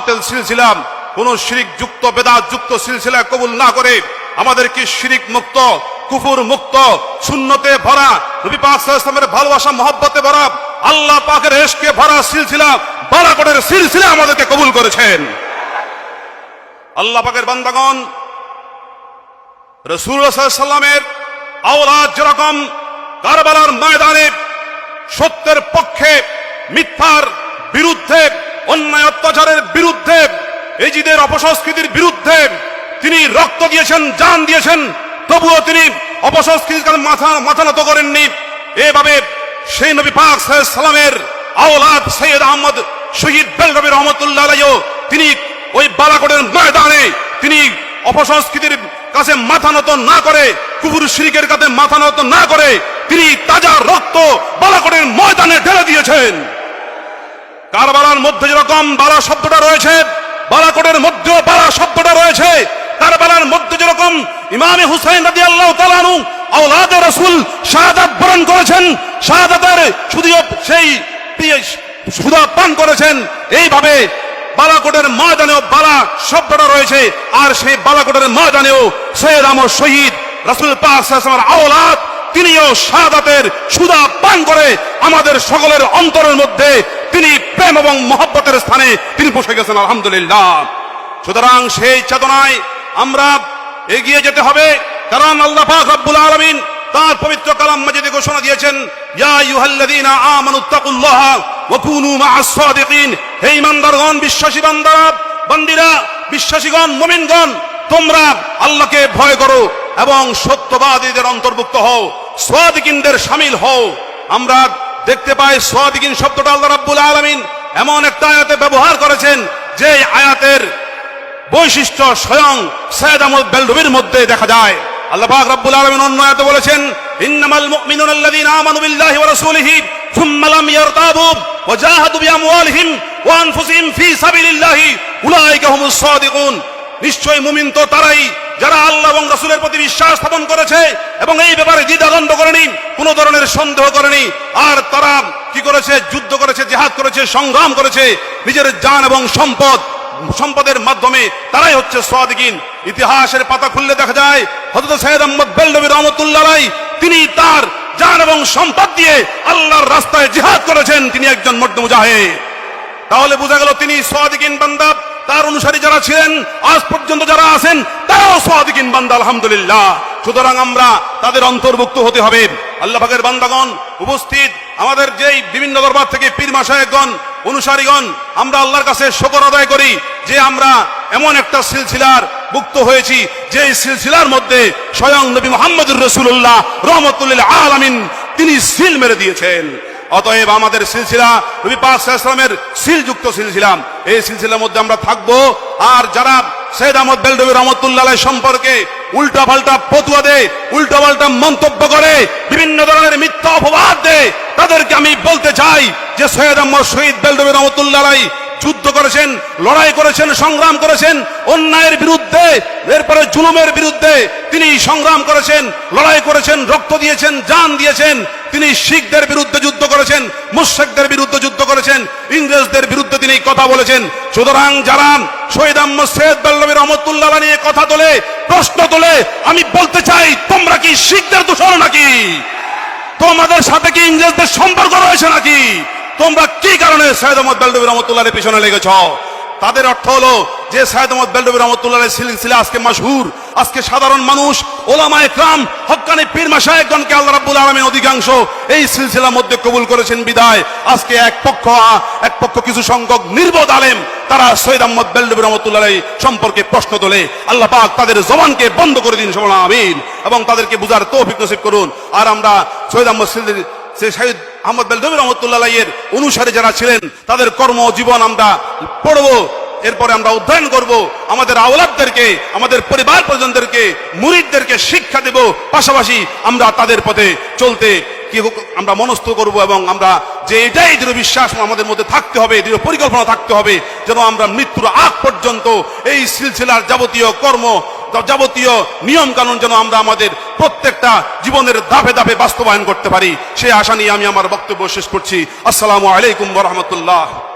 বাতিল সিলসিলা কোন শিরিক যুক্ত, বেদাত যুক্ত সিলসিলা কবুল না করে আমাদেরকে শিরিক মুক্ত, কুফুর মুক্ত শূন্যতে ভরা ওয়াসাল্লামের ভালোবাসা, মহব্বতে ভরা, আল্লাহ পাকের এশকে ভরা সিলসিলা, বারাকটের সিলসিলা আমাদেরকে কবুল করেছেন। আল্লাহ পাকের বান্দাগণ রসুল সাল্লামের আওলাদ যেরকম কারবালার ময়দানে সত্যের পক্ষে মিথ্যার বিরুদ্ধে অন্যায়, অত্যাচারের বিরুদ্ধে এজিদের অপসংস্কৃতির বিরুদ্ধে তিনি রক্ত দিয়েছেন, জান দিয়েছেন, তবুও তিনি অপসংস্কৃতির কাছে মাথা মাথা নত করেননি। এভাবে সেই নবী পাক সালামের আওলাদ সৈয়দ আহমদ শহীদ বেলরবি রহমতুল্লাহ তিনি ওই বালাকোটের ময়দানে তিনি অপসংস্কৃতির কাছে মাথা নত না করে কুকুর শিরিকের কাছে মাথা নত না করে তিনি তাজা রক্ত বালাকোটের ময়দানে ঢেলে দিয়েছেন। কারবালার মধ্যে যেরকম বালা শব্দটা রয়েছে বালাকোটের মধ্যেও বালা শব্দটা রয়েছে। কারবালার মধ্যে যেরকম ইমামে হুসাইন রাজি আল্লাহ তালানু আওলাদে রসুল শাহাদাত বরণ করেছেন, শাহাদাতের শুধু সেই সুদা পান করেছেন, এইভাবে বালাকোটের ময়দানেও বালা শব্দটা রয়েছে। আর সেই বালাকোটের ময়দানেও সৈয়দ আমর শহীদ রাসুল পাক আওলাদ, তিনিও শাহাদাতের সুদা পান করে আমাদের সকলের অন্তরের মধ্যে তিনি প্রেম এবং মহব্বতের স্থানে তিনি বসে গেছেন, আলহামদুলিল্লাহ। সুতরাং সেই চেতনায় আমরা এগিয়ে যেতে হবে, কারণ আল্লাহ রব্বুল আলামিন তার পবিত্র কালাম মাজিদে ঘোষণা দিয়েছেন, ইয়া আইয়ুহাল্লাযীনা আমানুত্তাকুল্লাহ ওয়া কুনু মা'আস সাদিকিন। হে ঈমানদারগণ, বিশ্বাসী বান্দারা, বান্দিরা, বিশ্বাসীগণ, মুমিনগণ, তোমরা আল্লাহকে ভয় করো এবং সত্যবাদীদের অন্তর্ভুক্ত হও, সাদিকিনদের শামিল হও। আমরা দেখতে পাই সাদিকিন শব্দটা আল্লাহ রাব্বুল আলমিন এমন একটা আয়াতে ব্যবহার করেছেন যে আয়াতের বৈশিষ্ট্য স্বয়ং সৈয়দ আহমদ বেলডুবির মধ্যে দেখা যায়। আল্লাহ পাক রব্বুল আলামিন অন্য আয়াতে বলেছেন, ইন্নামাল মুমিনুনা আল্লাযীনা আমানু বিল্লাহি ওয়া রাসূলিহি থুম্মা লাম ইয়ারতাবু ওয়া জাহাদু বিআমওয়ালিহিম ওয়া আনফুসিহিম ফি সাবিলিল্লাহি, উলাইকা হুমুস সাদিকুন। নিশ্চয় মুমিন তো তারাই, যারা আল্লাহ এবং রাসূলের প্রতি বিশ্বাস স্থাপন করেছে এবং এই ব্যাপারে দ্বিধাদ্বন্দ্ব করেনি, কোনো ধরনের সন্দেহ করেনি। আর তারা কি করেছে? যুদ্ধ করেছে, জেহাদ করেছে, সংগ্রাম করেছে, নিজের যান এবং সম্পদ, সম্পদের মাধ্যমে তারাই হচ্ছে সাদিকিন ইতিহাসের পাতা খুললে দেখা যায়, হযরত সৈয়দ আহমদ বেলনবী রহমতুল্লাহ তিনি তার জান এবং সম্পদ দিয়ে আল্লাহর রাস্তায় জিহাদ করেছেন। তিনি একজন মর্দ মুজাহিদ। তাহলে বোঝা গেল তিনি সাদিকিন বান্দা। তার অনুসারী যারা ছিলেন, আজ পর্যন্ত যারা আছেন, তারাও সাদিকিন বান্দা, আলহামদুলিল্লাহ। সুতরাং আমরা তাদের অন্তর্ভুক্ত হতে হবে। আল্লাহ পাকের বান্দাগণ, উপস্থিত আমাদের যেই বিভিন্ন দরবার থেকে পীর মাসায়কগণ অনুসারীগণ, আমরা আল্লাহর কাছে শকর আদায় করি যে আমরা এমন একটা সিলসিলার মুক্ত হয়েছি যে সিলসিলার মধ্যে স্বয়ং নবী মোহাম্মদুর রসুল্লাহ রহমতুল্লাহ আলামিন তিনি সিল মেরে দিয়েছেন। অতএব আমাদের সিলসিলা নবী পাক সাল্লামের সিলযুক্ত সিলসিলা। এই সিলসিলার মধ্যে আমরা থাকব। আর যারা সৈয়দ আহমদ বেলডবি রহমতুল্লাহ সম্পর্কে উল্টা পাল্টা পতুয়া দেয় উল্টা পাল্টা মন্তব্য করে, বিভিন্ন ধরনের মিথ্যা অপবাদ দেয়, তাদেরকে আমি বলতে চাই যে সৈয়দ আহমদ শহীদ বেলডবি রহমতুল্লাহ যুদ্ধ করেছেন, লড়াই করেছেন, সংগ্রাম করেছেন, অন্যায়ের বিরুদ্ধে, এরপরে জুলুমের বিরুদ্ধে তিনি সংগ্রাম করেছেন, লড়াই করেছেন, রক্ত দিয়েছেন, জান দিয়েছেন, তিনি শিখদের বিরুদ্ধে যুদ্ধ করেছেন মুশেকদের বিরুদ্ধে যুদ্ধ করেছেন, ইংরেজদের বিরুদ্ধে তিনি কথা বলেছেন। সুতরাং যারা শহীদ আহমদ সৈয়দ বেল্লবী রহমতুল্লাহ নিয়ে কথা তোলে, প্রশ্ন তোলে, আমি বলতে চাই, তোমরা কি শিখদের দূষণ নাকি? তোমাদের সাথে কি ইংরেজদের সম্পর্ক রয়েছে নাকি? তোমরা কি কারণে সৈয়দ আহমদ বেলডবি রহমতুল্লাহের পিছনে লেগেছ? তাদের অর্থ হলো যে সৈয়দ আহমদ বেলডবি রহমতুল্লাহ সিলসিলা আজকে মাসহুর আজকে সাধারণ মানুষ ওলামা একরাম হক্কানি পীর মাসায়েকগণকে আল্লাহ রাব্বুল আলামিন অধিকাংশ এই সিলসিলার মধ্যে কবুল করেছেন বিদায়। আজকে এক পক্ষ এক পক্ষ কিছু সংখ্যক নির্বোধ আলেম, তারা সৈয়দ আহমদ বেলডবি রহমতুল্লাহ সম্পর্কে প্রশ্ন তোলে। আল্লাহ পাক তাদের জবানকে বন্ধ করে দিন সবাই আমিন। এবং তাদেরকে বুঝার তৌফিক নসিব করুন। আর আমরা সৈয়দ আহমদ সে শহীদ আহমদ বেলদবী এর অনুসারে যারা ছিলেন, তাদের কর্মজীবন আমরা পড়ব, এরপরে আমরা অধ্যয়ন করব, আমাদের আওলাদদেরকে, আমাদের পরিবার পরিজনদেরকে, মুরিদদেরকে শিক্ষা দেব, পাশাপাশি আমরা তাদের পথে চলতে কি আমরা মনস্থ করব এবং আমরা যে এটাই দৃঢ় বিশ্বাস আমাদের মধ্যে থাকতে হবে, দৃঢ় পরিকল্পনা থাকতে হবে, যেন আমরা মৃত্যুর আগ পর্যন্ত এই সিলসিলার যাবতীয় কর্ম যাবতীয় নিয়ম কানুন যেন আমরা আমাদের প্রত্যেকটা জীবনের ধাপে ধাপে বাস্তবায়ন করতে পারি। সে আশা নিয়ে আমি আমার বক্তব্য শেষ করছি। আসসালামু আলাইকুম রহমতুল্লাহ।